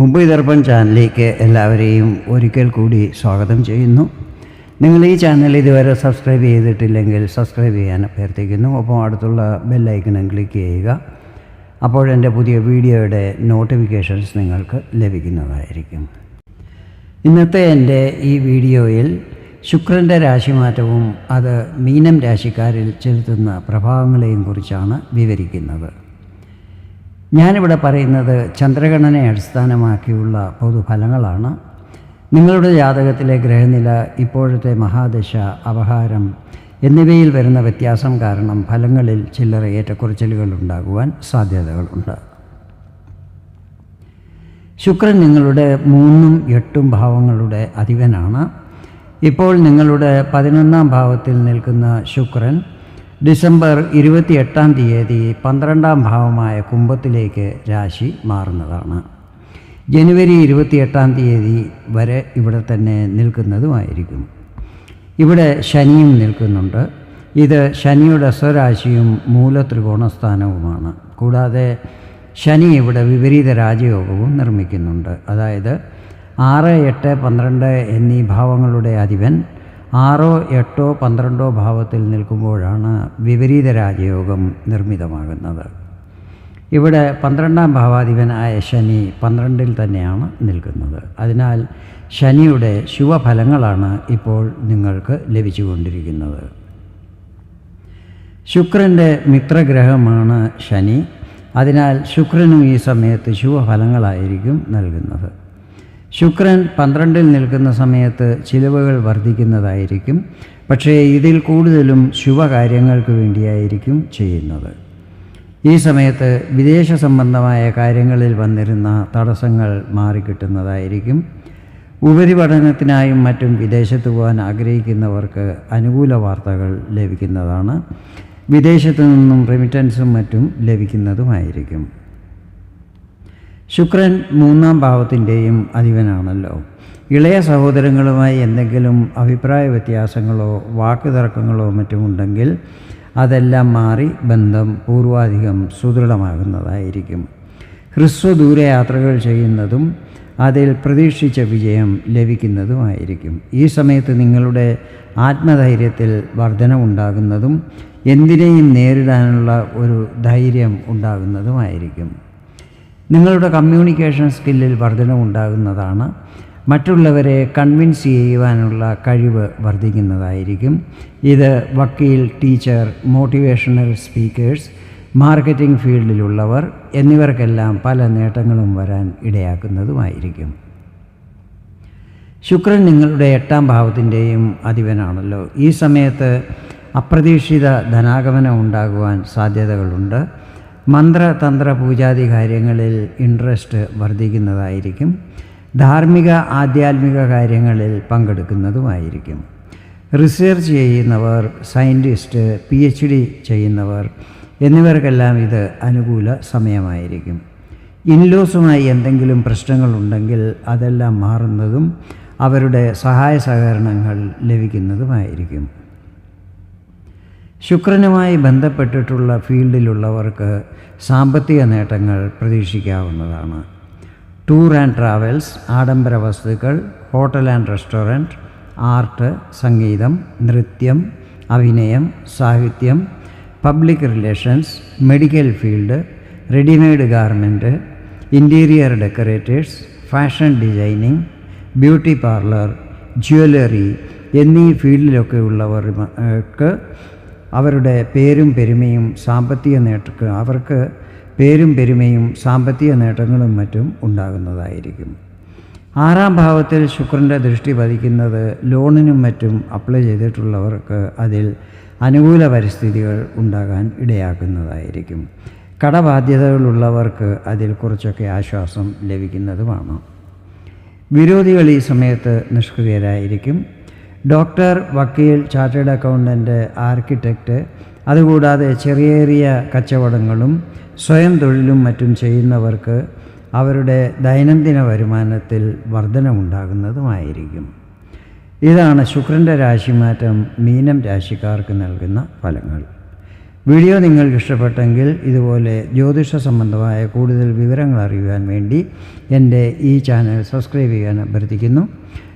മുംബൈ ദർപ്പൺ ചാനലിലേക്ക് എല്ലാവരെയും ഒരിക്കൽ കൂടി സ്വാഗതം ചെയ്യുന്നു. നിങ്ങൾ ഈ ചാനൽ ഇതുവരെ സബ്സ്ക്രൈബ് ചെയ്തിട്ടില്ലെങ്കിൽ സബ്സ്ക്രൈബ് ചെയ്യാൻ അഭ്യർത്ഥിക്കുന്നു. ഒപ്പം അടുത്തുള്ള ബെല്ലൈക്കണും ക്ലിക്ക് ചെയ്യുക. അപ്പോഴെന്റെ പുതിയ വീഡിയോയുടെ നോട്ടിഫിക്കേഷൻസ് നിങ്ങൾക്ക് ലഭിക്കുന്നതായിരിക്കും. ഇന്നത്തെ എന്റെ ഈ വീഡിയോയിൽ ശുക്രന്റെ രാശിമാറ്റവും അത് മീനം രാശിക്കാരിൽ ചെലുത്തുന്ന പ്രഭാവങ്ങളെയും കുറിച്ചാണ് വിവരിക്കുന്നത്. ഞാനിവിടെ പറയുന്നത് ചന്ദ്രഗണനെ അടിസ്ഥാനമാക്കിയുള്ള പൊതുഫലങ്ങളാണ്. നിങ്ങളുടെ ജാതകത്തിലെ ഗ്രഹനില ഇപ്പോഴത്തെ മഹാദശ അപഹാരം എന്നിവയിൽ വരുന്ന വ്യത്യാസം കാരണം ഫലങ്ങളിൽ ചില്ലറ ഏറ്റക്കുറച്ചിലുകൾ ഉണ്ടാകുവാൻ സാധ്യതകളുണ്ട്. ശുക്രൻ നിങ്ങളുടെ മൂന്നും എട്ടും ഭാവങ്ങളുടെ അധിപനാണ്. ഇപ്പോൾ നിങ്ങളുടെ പതിനൊന്നാം ഭാവത്തിൽ നിൽക്കുന്ന ശുക്രൻ ഡിസംബർ ഇരുപത്തിയെട്ടാം തീയതി പന്ത്രണ്ടാം ഭാവമായ കുംഭത്തിലേക്ക് രാശി മാറുന്നതാണ്. ജനുവരി ഇരുപത്തിയെട്ടാം തീയതി വരെ ഇവിടെ തന്നെ നിൽക്കുന്നതുമായിരിക്കും. ഇവിടെ ശനിയും നിൽക്കുന്നുണ്ട്. ഇത് ശനിയുടെ സ്വരാശിയും മൂലത്രികോണസ്ഥാനവുമാണ്. കൂടാതെ ശനി ഇവിടെ വിപരീത രാജയോഗവും നിർമ്മിക്കുന്നുണ്ട്. അതായത് ആറ് എട്ട് പന്ത്രണ്ട് എന്നീ ഭാവങ്ങളുടെ അധിപൻ ആറോ എട്ടോ പന്ത്രണ്ടോ ഭാവത്തിൽ നിൽക്കുമ്പോഴാണ് വിപരീത രാജയോഗം നിർമ്മിതമാകുന്നത്. ഇവിടെ പന്ത്രണ്ടാം ഭാവാധിപനായ ശനി പന്ത്രണ്ടിൽ തന്നെയാണ് നിൽക്കുന്നത്. അതിനാൽ ശനിയുടെ ശുഭഫലങ്ങളാണ് ഇപ്പോൾ നിങ്ങൾക്ക് ലഭിച്ചുകൊണ്ടിരിക്കുന്നത്. ശുക്രന്റെ മിത്രഗ്രഹമാണ് ശനി. അതിനാൽ ശുക്രനും ഈ സമയത്ത് ശുഭഫലങ്ങളായിരിക്കും നൽകുന്നത്. ശുക്രൻ പന്ത്രണ്ടിൽ നിൽക്കുന്ന സമയത്ത് ചിലവുകൾ വർദ്ധിക്കുന്നതായിരിക്കും. പക്ഷേ ഇതിൽ കൂടുതലും ശുഭകാര്യങ്ങൾക്ക് വേണ്ടിയായിരിക്കും ചെയ്യുന്നത്. ഈ സമയത്ത് വിദേശ സംബന്ധമായ കാര്യങ്ങളിൽ വന്നിരുന്ന തടസ്സങ്ങൾ മാറിക്കിട്ടുന്നതായിരിക്കും. ഉപരിപഠനത്തിനായും മറ്റും വിദേശത്ത് പോകാൻ ആഗ്രഹിക്കുന്നവർക്ക് അനുകൂല വാർത്തകൾ ലഭിക്കുന്നതാണ്. വിദേശത്തു നിന്നും റെമിറ്റൻസും മറ്റും ലഭിക്കുന്നതുമായിരിക്കും. ശുക്രൻ മൂന്നാം ഭാവത്തിന്റെയും അധിപനാണല്ലോ. ഇളയ സഹോദരങ്ങളുമായി എന്തെങ്കിലും അഭിപ്രായ വ്യത്യാസങ്ങളോ വാക്കുതർക്കങ്ങളോ മറ്റുമുണ്ടെങ്കിൽ അതെല്ലാം മാറി ബന്ധം പൂർവാധികം സുദൃഢമാകുന്നതായിരിക്കും. ഹ്രസ്വദൂര യാത്രകൾ ചെയ്യുന്നതും അതിൽ പ്രതീക്ഷിച്ച വിജയം ലഭിക്കുന്നതുമായിരിക്കും. ഈ സമയത്ത് നിങ്ങളുടെ ആത്മധൈര്യത്തിൽ വർധനമുണ്ടാകുന്നതും എന്തിനേയും നേരിടാനുള്ള ഒരു ധൈര്യം ഉണ്ടാകുന്നതുമായിരിക്കും. നിങ്ങളുടെ കമ്മ്യൂണിക്കേഷൻ സ്കില്ലിൽ വർധനമുണ്ടാകുന്നതാണ് മറ്റുള്ളവരെ കൺവിൻസ് ചെയ്യുവാനുള്ള കഴിവ് വർദ്ധിക്കുന്നതായിരിക്കും ഇത് വക്കീൽ ടീച്ചർ മോട്ടിവേഷണൽ സ്പീക്കേഴ്സ് മാർക്കറ്റിംഗ് ഫീൽഡിലുള്ളവർ എന്നിവർക്കെല്ലാം പല നേട്ടങ്ങളും വരാൻ ഇടയാക്കുന്നതുമായിരിക്കും. ശുക്രൻ നിങ്ങളുടെ എട്ടാം ഭാവത്തിന്റെയും അധിപനാണല്ലോ. ഈ സമയത്ത് അപ്രതീക്ഷിത ധനാഗമനം ഉണ്ടാകുവാൻ സാധ്യതകളുണ്ട്. മന്ത്രതന്ത്ര പൂജാതി കാര്യങ്ങളിൽ ഇൻട്രസ്റ്റ് വർദ്ധിക്കുന്നതായിരിക്കും. ധാർമ്മിക ആധ്യാത്മിക കാര്യങ്ങളിൽ പങ്കെടുക്കുന്നതുമായിരിക്കും. റിസർച്ച് ചെയ്യുന്നവർ സയന്റിസ്റ്റ് പി എച്ച് ഡി ചെയ്യുന്നവർ എന്നിവർക്കെല്ലാം ഇത് അനുകൂല സമയമായിരിക്കും. ഇൻലോസുമായി എന്തെങ്കിലും പ്രശ്നങ്ങളുണ്ടെങ്കിൽ അതെല്ലാം മാറുന്നതും അവരുടെ സഹായ സഹകരണങ്ങൾ ലഭിക്കുന്നതുമായിരിക്കും. ശുക്രനുമായി ബന്ധപ്പെട്ടിട്ടുള്ള ഫീൽഡിലുള്ളവർക്ക് സാമ്പത്തിക നേട്ടങ്ങൾ പ്രതീക്ഷിക്കാവുന്നതാണ്. ടൂർ ആൻഡ് ട്രാവൽസ് ആഡംബര വസ്തുക്കൾ ഹോട്ടൽ ആൻഡ് റെസ്റ്റോറന്റ് ആർട്ട് സംഗീതം നൃത്യം അഭിനയം സാഹിത്യം public relations medical field readymade garment interior decorators fashion designing beauty parlour jewellery എന്നീ ഫീൽഡിലൊക്കെ ഉള്ളവർക്ക് അവരുടെ പേരും പെരുമയും സാമ്പത്തിക നേട്ട അവർക്ക് പേരും പെരുമയും സാമ്പത്തിക നേട്ടങ്ങളും മറ്റും ഉണ്ടാകുന്നതായിരിക്കും. ആറാം ഭാവത്തിൽ ശുക്രന്റെ ദൃഷ്ടി പതിക്കുന്നത് ലോണിനും മറ്റും അപ്ലൈ ചെയ്തിട്ടുള്ളവർക്ക് അതിൽ അനുകൂല പരിസ്ഥിതികൾ ഉണ്ടാകാൻ ഇടയാക്കുന്നതായിരിക്കും. കടബാധ്യതകളുള്ളവർക്ക് അതിൽ കുറച്ചൊക്കെ ആശ്വാസം ലഭിക്കുന്നതുമാണ്. വിരോധികൾ ഈ സമയത്ത് നിഷ്ക്രിയരായിരിക്കും. ഡോക്ടർ വക്കീൽ ചാർട്ടേഡ് അക്കൗണ്ടന്റ് ആർക്കിടെക്റ്റ് അതുകൂടാതെ ചെറിയ ചെറിയ കച്ചവടങ്ങളും സ്വയം തൊഴിലും മറ്റും ചെയ്യുന്നവർക്ക് അവരുടെ ദൈനംദിന വരുമാനത്തിൽ വർധനമുണ്ടാകുന്നതുമായിരിക്കും. ഇതാണ് ശുക്രന്റെ രാശിമാറ്റം മീനം രാശിക്കാർക്ക് നൽകുന്ന ഫലങ്ങൾ. വീഡിയോ നിങ്ങൾക്ക് ഇഷ്ടപ്പെട്ടെങ്കിൽ ഇതുപോലെ ജ്യോതിഷ സംബന്ധമായ കൂടുതൽ വിവരങ്ങൾ അറിയുവാൻ വേണ്ടി എന്റെ ഈ ചാനൽ സബ്സ്ക്രൈബ് ചെയ്യാൻ അഭ്യർത്ഥിക്കുന്നു.